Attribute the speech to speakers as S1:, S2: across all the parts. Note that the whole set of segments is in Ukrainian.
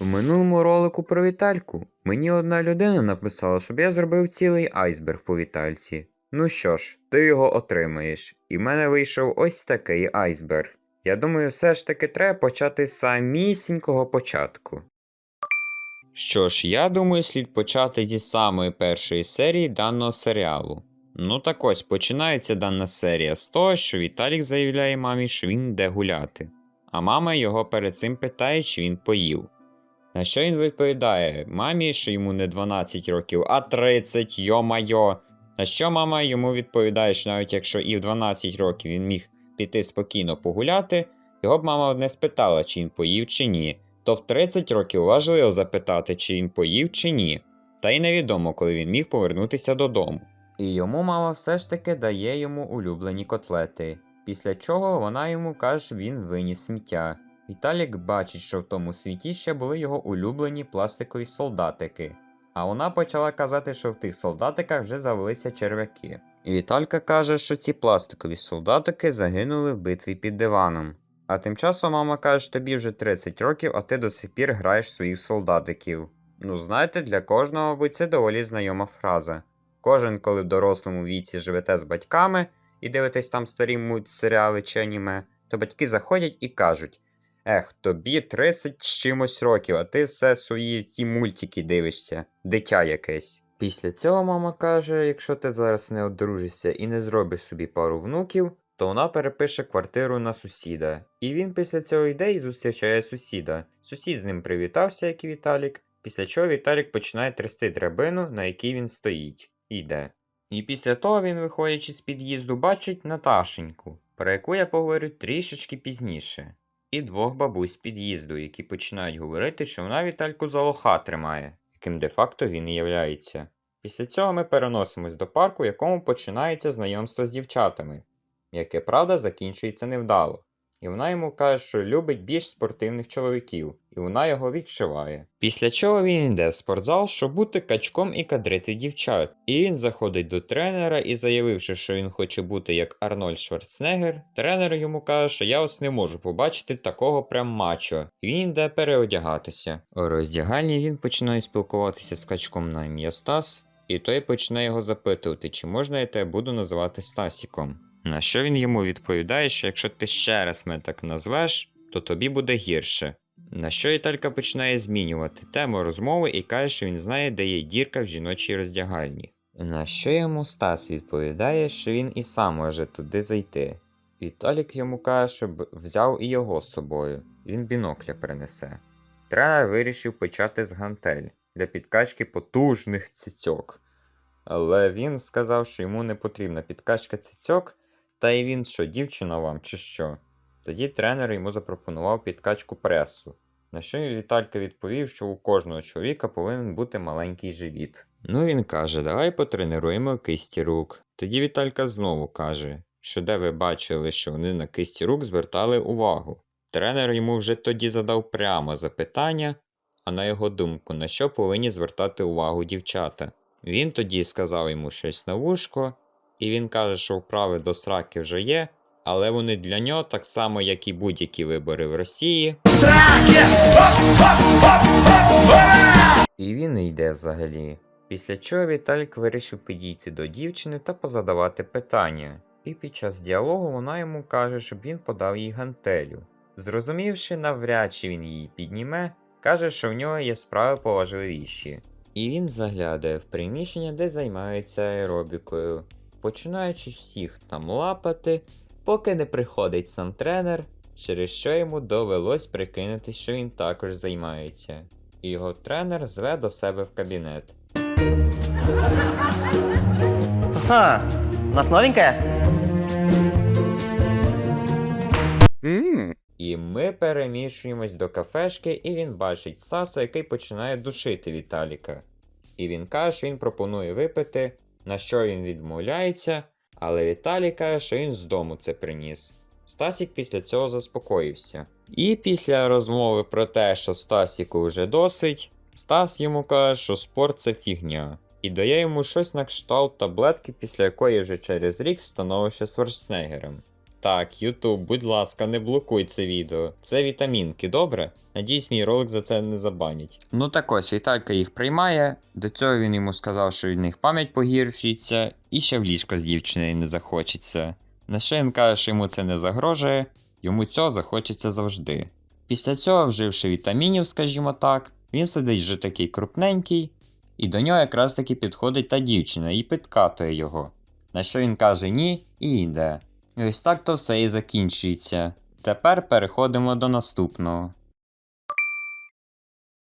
S1: В минулому ролику про Вітальку мені одна людина написала, щоб я зробив цілий айсберг по Вітальці. Ну що ж, ти його отримаєш. І в мене вийшов ось такий айсберг. Я думаю, все ж таки треба почати з самісінького початку. Що ж, я думаю, слід почати зі самої першої серії даного серіалу. Ну так ось починається дана серія з того, що Віталік заявляє мамі, що він йде гуляти. А мама його перед цим питає, чи він поїв. На що він відповідає мамі, що йому не 12 років, а 30, йо-майо. На що мама йому відповідає, що навіть якщо і в 12 років він міг піти спокійно погуляти, його б мама не спитала, чи він поїв чи ні. То в 30 років важливо запитати, чи він поїв чи ні. Та й невідомо, коли він міг повернутися додому. І йому мама все ж таки дає йому улюблені котлети, після чого вона йому каже, що він виніс сміття. Віталік бачить, що в тому світі ще були його улюблені пластикові солдатики. А вона почала казати, що в тих солдатиках вже завелися черв'яки. І Віталька каже, що ці пластикові солдатики загинули в битві під диваном. А тим часом мама каже, що тобі вже 30 років, а ти до сих пір граєш своїх солдатиків. Ну, знаєте, для кожного, мабуть, це доволі знайома фраза. Кожен, коли в дорослому віці живете з батьками і дивитесь там старі мультсеріали чи аніме, то батьки заходять і кажуть: Ех, тобі 30 з чимось років, а ти все свої ті мультики дивишся, дитя якесь. Після цього мама каже: якщо ти зараз не одружишся і не зробиш собі пару внуків, то вона перепише квартиру на сусіда. І він після цього йде і зустрічає сусіда. Сусід з ним привітався, як і Віталік, після чого Віталік починає трясти драбину, на якій він стоїть, і йде. І після того він, виходячи з під'їзду, бачить Наташеньку, про яку я поговорю трішечки пізніше, і двох бабусь під'їзду, які починають говорити, що вона Вітальку за лоха тримає, яким де-факто він і являється. Після цього ми переносимось до парку, в якому починається знайомство з дівчатами, яке правда закінчується невдало. І вона йому каже, що любить більш спортивних чоловіків, і вона його відшиває. Після чого він йде в спортзал, щоб бути качком і кадрити дівчат. І він заходить до тренера і, заявивши, що він хоче бути як Арнольд Шварценеггер, тренер йому каже, що я ось не можу побачити такого прям мачо. Він йде переодягатися. У роздягальні він починає спілкуватися з качком на ім'я Стас, і той починає його запитувати, чи можна я тебе буду називати Стасіком. На що він йому відповідає, що якщо ти ще раз мене так назвеш, то тобі буде гірше. На що Італька починає змінювати тему розмови і каже, що він знає, де є дірка в жіночій роздягальні. На що йому Стас відповідає, що він і сам може туди зайти. Віталік йому каже, щоб взяв і його з собою, він бінокля принесе. Тренер вирішив почати з гантель для підкачки потужних цицьок. Але він сказав, що йому не потрібна підкачка цицьок, та й він що, дівчина вам чи що? Тоді тренер йому запропонував підкачку пресу. На що Віталька відповів, що у кожного чоловіка повинен бути маленький живіт. Ну він каже, давай потренуємо кисті рук. Тоді Віталька знову каже, що де ви бачили, що вони на кисті рук звертали увагу. Тренер йому вже тоді задав прямо запитання, а на його думку, на що повинні звертати увагу дівчата. Він тоді сказав йому щось на вушко, і він каже, що вправи до сраки вже є, але вони для нього так само, як і будь-які вибори в Росії. І він йде взагалі. Після чого Віталік вирішив підійти до дівчини та позадавати питання. І під час діалогу вона йому каже, щоб він подав їй гантелю. Зрозумівши, навряд чи він її підніме, каже, що в нього є справи поважливіші. І він заглядає в приміщення, де займаються аеробікою, починаючи всіх там лапати, поки не приходить сам тренер, через що йому довелось прикинути, що він також займається. І його тренер зве до себе в кабінет.
S2: Ага, у нас новенькая?
S1: І ми переміщуємось до кафешки, і він бачить Стаса, який починає душити Віталіка. І він каже, що він пропонує випити, на що він відмовляється, але Віталій каже, що він з дому це приніс. Стасік після цього заспокоївся. І після розмови про те, що Стасіку вже досить, Стас йому каже, що спорт це фігня, і дає йому щось на кшталт таблетки, після якої вже через рік становище Шварценеггером. Так, Ютуб, будь ласка, не блокуй це відео. Це вітамінки, добре? Надіюсь, мій ролик за це не забанять. Ну так ось, Віталька їх приймає. До цього він йому сказав, що від них пам'ять погіршується, і ще в ліжко з дівчиною не захочеться. На що він каже, що йому це не загрожує, йому цього захочеться завжди. Після цього, вживши вітамінів, скажімо так, він сидить вже такий крупненький, і до нього якраз таки підходить та дівчина і підкатує його. На що він каже ні і йде. І ось так то все і закінчується. Тепер переходимо до наступного.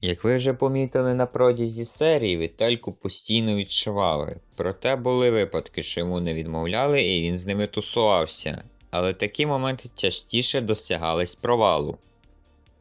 S1: Як ви вже помітили на продязі серії, Вітальку постійно відшивали. Проте були випадки, що йому не відмовляли і він з ними тусувався. Але такі моменти частіше досягались провалу.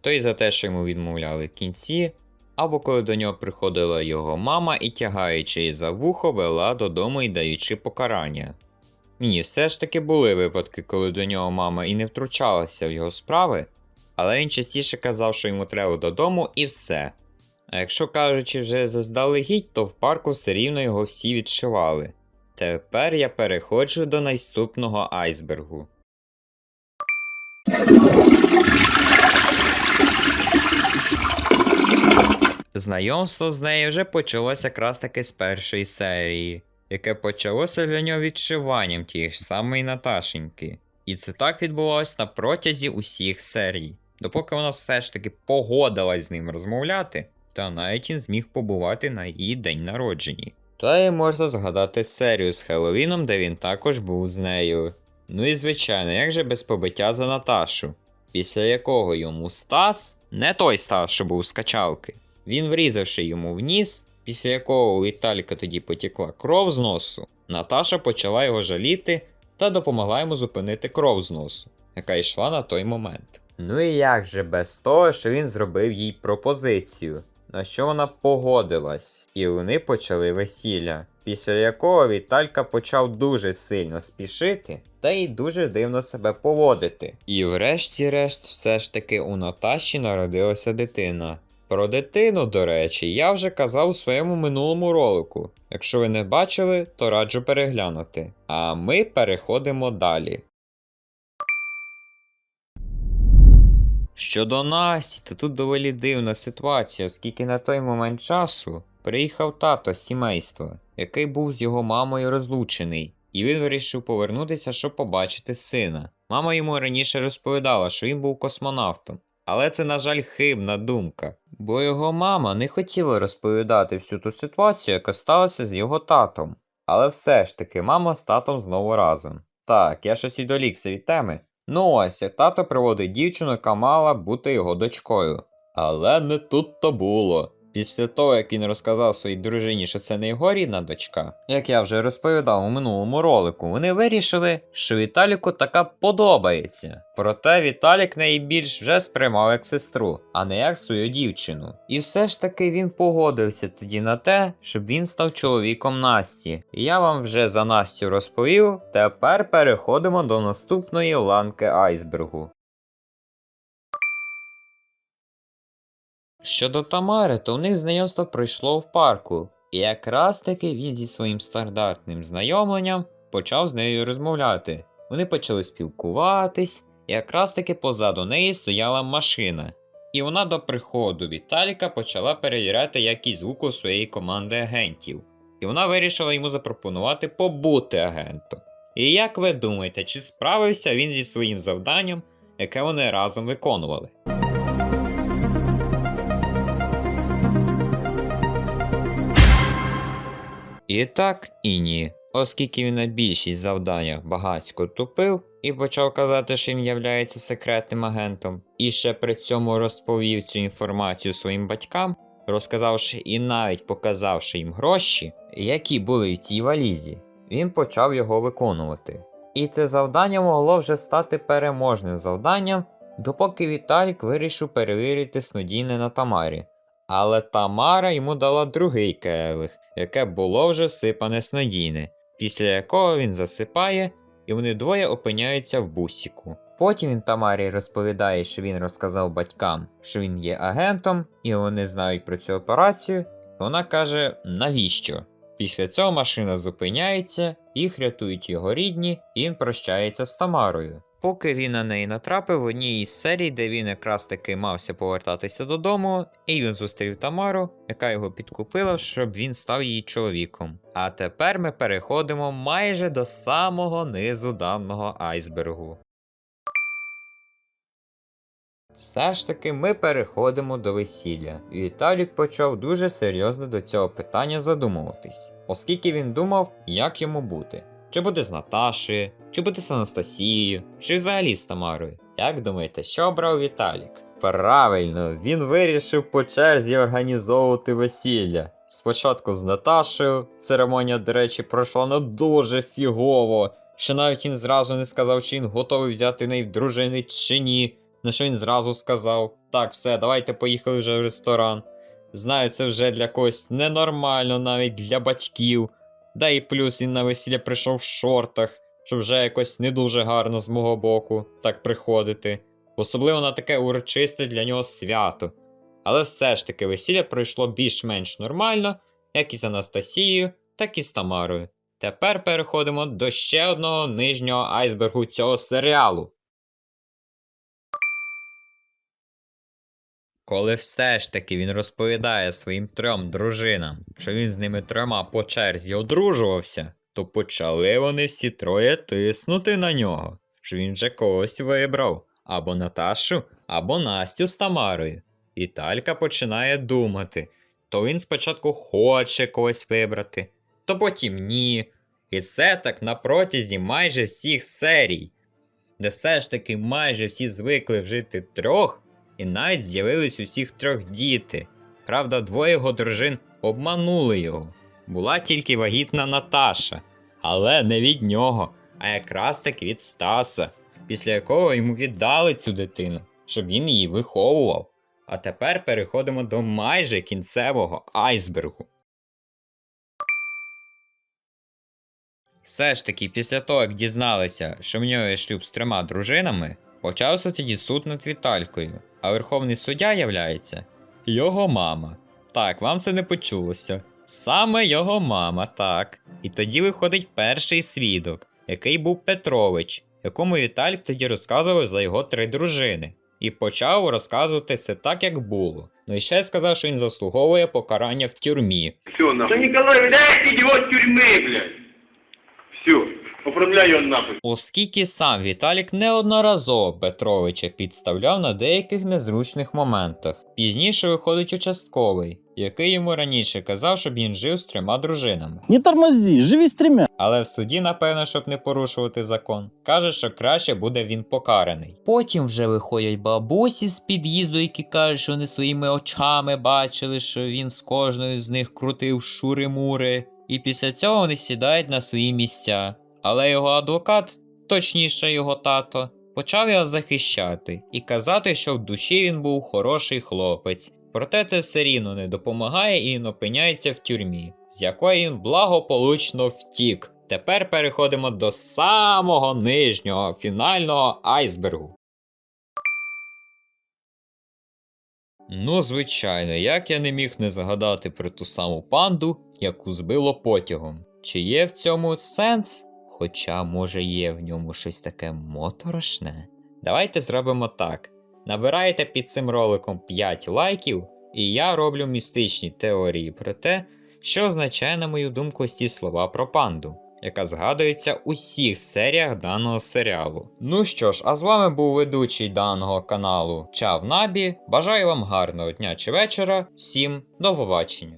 S1: То й за те, що йому відмовляли в кінці, або коли до нього приходила його мама і тягаючи її за вухо, вела додому і даючи покарання. Ні, все ж таки були випадки, коли до нього мама і не втручалася в його справи, але він частіше казав, що йому треба додому і все. А якщо кажучи вже заздалегідь, то в парку все рівно його всі відшивали. Тепер я переходжу до наступного айсбергу. Знайомство з нею вже почалося якраз таки з першої серії, яке почалося для нього відшиванням тієї ж самої Наташеньки. І це так відбувалось на протязі усіх серій, допоки вона все ж таки погодилась з ним розмовляти, та навіть він зміг побувати на її день народженні. Та й можна згадати серію з Хеллоуіном, де він також був з нею. Ну і звичайно, як же без побиття за Наташу, після якого йому Стас, не той Стас, що був з качалки, він врізавши йому в ніс, після якого у Віталіка тоді потекла кров з носу, Наташа почала його жаліти та допомогла йому зупинити кров з носу, яка йшла на той момент. Ну і як же без того, що він зробив їй пропозицію, на що вона погодилась, і вони почали весілля, після якого Віталька почав дуже сильно спішити та й дуже дивно себе поводити. І врешті-решт, все ж таки у Наташі народилася дитина. Про дитину, до речі, я вже казав у своєму минулому ролику. Якщо ви не бачили, то раджу переглянути. А ми переходимо далі. Щодо Насті, то тут доволі дивна ситуація, оскільки на той момент часу приїхав тато з сімейства, який був з його мамою розлучений, і він вирішив повернутися, щоб побачити сина. Мама йому раніше розповідала, що він був космонавтом. Але це, на жаль, хибна думка, бо його мама не хотіла розповідати всю ту ситуацію, яка сталася з його татом. Але все ж таки, мама з татом знову разом. Так, я щось відолікся від теми. Ну ось, як тато приводить дівчину, яка мала бути його дочкою. Але не тут то було. Після того, як він розказав своїй дружині, що це не його рідна дочка, як я вже розповідав у минулому ролику, вони вирішили, що Віталіку така подобається. Проте Віталік неї більш вже сприймав як сестру, а не як свою дівчину. І все ж таки він погодився тоді на те, щоб він став чоловіком Насті. Я вам вже за Настю розповів. Тепер переходимо до наступної ланки айсбергу. Щодо Тамари, то в них знайомство пройшло в парку, і якраз таки він зі своїм стандартним знайомленням почав з нею розмовляти. Вони почали спілкуватись, і якраз таки позаду неї стояла машина. І вона до приходу Віталіка почала перевіряти якість звуку своєї команди агентів. І вона вирішила йому запропонувати побути агентом. І як ви думаєте, чи справився він зі своїм завданням, яке вони разом виконували? І так, і ні. Оскільки він на більшість завданнях багацько тупив і почав казати, що він являється секретним агентом, і ще при цьому розповів цю інформацію своїм батькам, розказавши і навіть показавши їм гроші, які були в цій валізі, він почав його виконувати. І це завдання могло вже стати переможним завданням, допоки Віталік вирішив перевірити снодійне на Тамарі. Але Тамара йому дала другий келих, яке було вже всипане снодійне, після якого він засипає, і вони двоє опиняються в бусіку. Потім він Тамарі розповідає, що він розказав батькам, що він є агентом, і вони знають про цю операцію. І вона каже, навіщо? Після цього машина зупиняється, їх рятують його рідні, і він прощається з Тамарою. Поки він на неї натрапив в одній із серій, де він якраз таки мався повертатися додому, і він зустрів Тамару, яка його підкупила, щоб він став її чоловіком. А тепер ми переходимо майже до самого низу даного айсбергу. Все ж таки ми переходимо до весілля, і Віталік почав дуже серйозно до цього питання задумуватись, оскільки він думав, як йому бути. Чи буде з Наташею, чи буде з Анастасією, чи взагалі з Тамарою. Як думаєте, що обрав Віталік? Правильно, він вирішив по черзі організовувати весілля. Спочатку з Наташею, церемонія, до речі, пройшла ну дуже фігово. Що навіть він зразу не сказав, чи він готовий взяти неї в дружини чи ні. На що він зразу сказав: Так, все, давайте поїхали вже в ресторан. Знаю, це вже для когось ненормально, навіть для батьків. Да і плюс він на весілля прийшов в шортах, що вже якось не дуже гарно з мого боку так приходити. Особливо на таке урочисте для нього свято. Але все ж таки весілля пройшло більш-менш нормально, як і з Анастасією, так і з Тамарою. Тепер переходимо до ще одного нижнього айсбергу цього серіалу. Коли все ж таки він розповідає своїм трьом дружинам, що він з ними трьома по черзі одружувався, то почали вони всі троє тиснути на нього, що він вже когось вибрав або Наташу, або Настю з Тамарою. І Талька починає думати, то він спочатку хоче когось вибрати, то потім ні. І це так на протязі майже всіх серій, де все ж таки майже всі звикли вжити трьох, і навіть з'явились усіх трьох діти. Правда, двоє його дружин обманули його. Була тільки вагітна Наташа, але не від нього, а якраз таки від Стаса, після якого йому віддали цю дитину, щоб він її виховував. А тепер переходимо до майже кінцевого айсбергу. Все ж таки, після того, як дізналися, що в нього є шлюб з трьома дружинами, почався тоді суд над Віталькою, а верховний суддя являється його мама. Так, вам це не почулося. Саме його мама, так. І тоді виходить перший свідок, який був Петрович, якому Віталік тоді розказував за його три дружини. І почав розказувати все так, як було. Ну і ще сказав, що він заслуговує покарання в тюрмі.
S3: Все, нахуй. Да Николай, дайте его от тюрьмы, блядь. Все, оформляй его нахуй.
S1: Оскільки сам Віталік неодноразово Петровича підставляв на деяких незручних моментах. Пізніше виходить участковий, який йому раніше казав, щоб він жив з трьома дружинами.
S4: Не тормози, живи с тремя.
S1: Але в суді, напевно, щоб не порушувати закон, каже, що краще буде він покараний. Потім вже виходять бабусі з під'їзду, які кажуть, що вони своїми очами бачили, що він з кожною з них крутив шури-мури. І після цього вони сідають на свої місця. Але його адвокат, точніше його тато, почав його захищати і казати, що в душі він був хороший хлопець. Проте це все рівно не допомагає і він опиняється в тюрмі, з якої він благополучно втік. Тепер переходимо до самого нижнього фінального айсбергу. Ну, звичайно, як я не міг не згадати про ту саму панду, яку збило потягом. Чи є в цьому сенс? Хоча, може, є в ньому щось таке моторошне. Давайте зробимо так. Набираєте під цим роликом 5 лайків, і я роблю містичні теорії про те, що означає, на мою думку, ці слова про панду, яка згадується у всіх серіях даного серіалу. Ну що ж, а з вами був ведучий даного каналу Чав Набі. Бажаю вам гарного дня чи вечора. Всім до побачення.